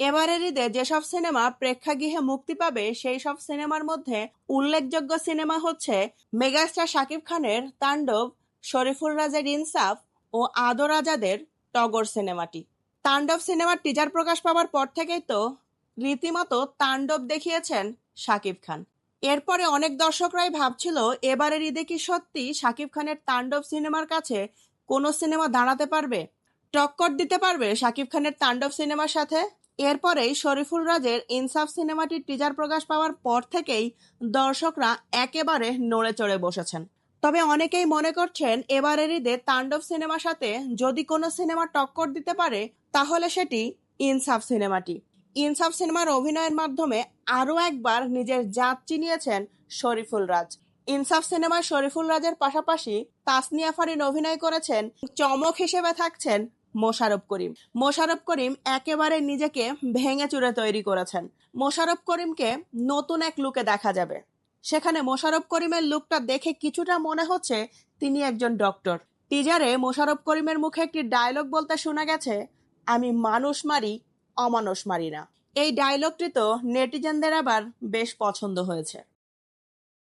এবারের ঈদে যেসব সিনেমা প্রেক্ষাগৃহে মুক্তি পাবে সেই সব সিনেমার মধ্যে উল্লেখযোগ্য সিনেমা হচ্ছে মেগাস্টার শাকিব খানের তাণ্ডব, শরীফুল রাজের ইনসাফ ও আদর রাজাদের টগর সিনেমাটি। তাণ্ডব সিনেমার টিজার প্রকাশ পাওয়ার পর থেকেই তো রীতিমতো তাণ্ডব দেখিয়েছেন শাকিব খান। এরপরে অনেক দর্শকরাই ভাবছিল এবারের ঈদে কি সত্যি শাকিব খানের তাণ্ডব সিনেমার কাছে কোনো সিনেমা দাঁড়াতে পারবে? টক্কর দিতে পারবে শাকিব খানের তাণ্ডব সিনেমার সাথে? এরপরেই শরীফুল রাজের ইনসাফ সিনেমাটির টিজার প্রকাশ পাওয়ার পর থেকেই দর্শকরা একেবারে নড়ে চড়ে বসেছেন। তবে অনেকেই মনে করছেন এবারের ঈদে তাণ্ডব সিনেমার সাথে যদি কোনো সিনেমা টক্কর দিতে পারে, তাহলে সেটি ইনসাফ সিনেমাটি। ইনসাফ সিনেমার অভিনয়ের মাধ্যমে আরও একবার নিজের জাত চিনিয়েছেন শরীফুল রাজ। ইনসাফ সিনেমায় শরীফুল রাজের পাশাপাশি তাসনিয়া ফারিন অভিনয় করেছেন, চমক হিসেবে থাকছেন মোশাররফ করিম। মোশারফ করিম একেবারে নিজেকে ভেঙে চুরে তৈরি করেছেন। মোশারফ করিমকে নতুন এক লুকে দেখা যাবে। সেখানে মোশারফ করিমের লুকটা দেখে কিছুটা মনে হচ্ছে তিনি একজন ডক্টর টিজারে মোশারফ করিমের মুখে একটি ডায়লগ বলতে শোনা গেছে, আমি মানুষ মারি, অমানুষ মারি না। এই ডায়লগটি তো নেটিজেনদের আবার বেশ পছন্দ হয়েছে।